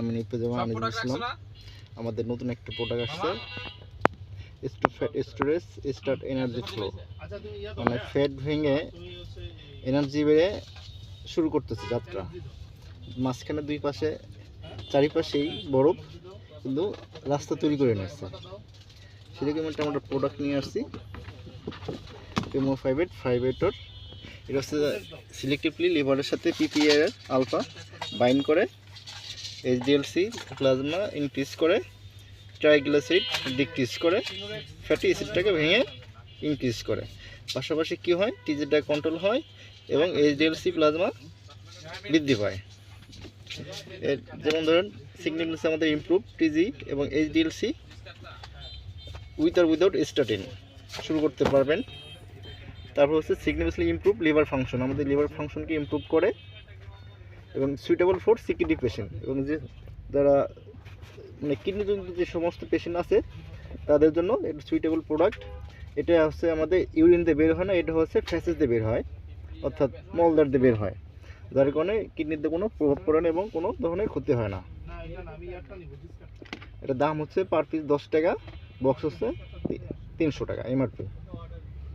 আমি নিপেজামা সব আনিস প্রোডাক্ট রাখছো ইসলাম না? আমাদের নতুন একটা প্রোডাক্ট আসছে fat storage start energy flow মানে ফ্যাট ভেঙে এনার্জি বেড়ে শুরু করতেছে যাত্রা। মাঝখানে দুই পাশে চারিপাশেই বরফ কিন্তু রাস্তা তৈরি করে নিচ্ছে সেরকম একটা আমরা প্রোডাক্ট নিয়ে আসছি। পেমো ফাইভ এইট ফাইভ এইটর এটা হচ্ছে সিলেক্টিভলি লিভারের সাথে পিপিআর আলফা বাইন্ড করে। এইচডিএলসি প্লাজমা ইনক্রিজ করে ট্রাইগ্লিসাইড ডিক্রিজ করে ফ্যাটি অ্যাসিডটাকে ভেঙে ইনক্রিজ করে। পাশাপাশি কী হয়? টিজিটা কন্ট্রোল হয় এবং এইচডিএলসি প্লাজমা বৃদ্ধি পায়। এর যেমন ধরেন সিগনিফিকেন্স আমাদের ইমপ্রুভ টিজি এবং এইচডিএলসি উইথ আর উইদাউট স্টাটিন শুরু করতে পারবেন। তারপর হচ্ছে সিগনিফিকেন্টলি ইমপ্রুভ লিভার ফাংশন আমাদের লিভার ফাংশনকে ইমপ্রুভ করে এবং সুইটেবল ফর সিকিডি পেশেন্ট এবং যে যারা মানে কিডনিজনিত যে সমস্ত পেশেন্ট আছে, তাদের জন্য এটা সুইটেবল প্রোডাক্ট এটা হচ্ছে আমাদের ইউরিন দিয়ে বের হয় না, এটা হচ্ছে ফ্যাসেস দিয়ে বের হয়, অর্থাৎ মলদার দিয়ে বের হয়। যার কারণে কিডনিতে কোনো প্রভাব পড়ে না এবং কোনো ধরনের ক্ষতি হয় না। এটার দাম হচ্ছে পার পিস দশ টাকা বক্স হচ্ছে তিনশো টাকা এমআরপি